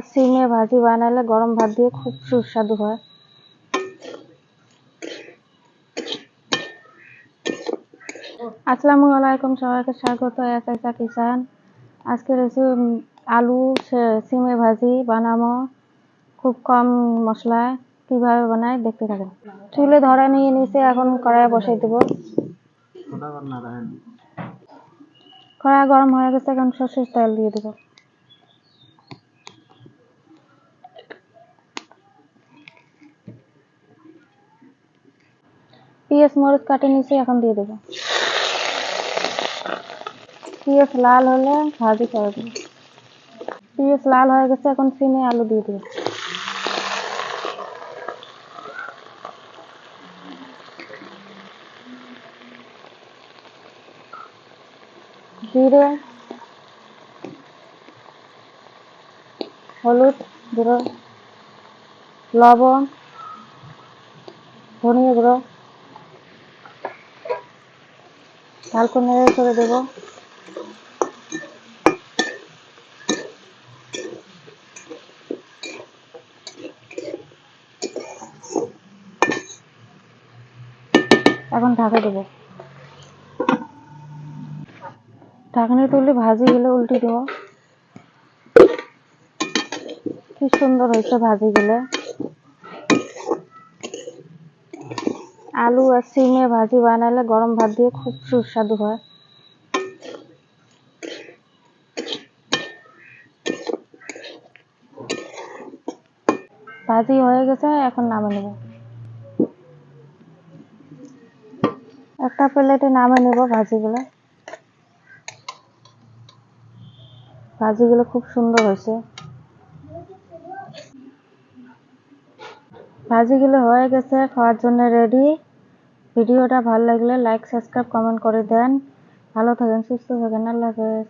আর সিমে ভাজি বানালে গরম ভাত দিয়ে খুব সুস্বাদু হয়। আসসালামু আলাইকুম, সবাইকে স্বাগত এসএসআ কিষান আজকে রেসিপি আলু সিমে ভাজি বানাবো। খুব কম মশলায়, কীভাবে বানাই দেখতে থাকেন। চুলে ধরা নিয়ে নিচে এখন কড়াই বসাই দেবো। কড়াই গরম হয়ে গেছে, এখন সর্ষের তেল দিয়ে দেবো। পেঁয়াজ মরিচ কাটে নিয়েছি এখন দিয়ে দেবো। পেঁয়াজ লাল হলে ভাজি করে দেবো। পেঁয়াজ লাল হয়ে গেছে, এখন সিমে আলু দিয়ে দেবো। জিরে, হলুদ গুঁড়ো, লবণ, ধনিয়া গুঁড়ো হালকা নেড়ে করে দেবো। এখন ঢাকা দেবো। ঢাকনি তুলে ভাজি গেলে উল্টে দেবো। কি সুন্দর হয়েছে ভাজি গেলে। আলু আর সিমে ভাজি বানালে গরম ভাত দিয়ে খুব সুস্বাদু হয়। ভাজি হয়ে গেছে, এখন নামে নেব। একটা প্লেটে নামে নেব ভাজিগুলো। ভাজিগুলো খুব সুন্দর হয়েছে। ভাজিগুলো হয়ে গেছে, খাওয়ার জন্য রেডি ভিডিওটা ভালো লাগলে লাইক সাবস্ক্রাইব কমেন্ট করে দেন। ভালো থাকেন সুস্থ থাকেন আল্লাহ হাফেজ।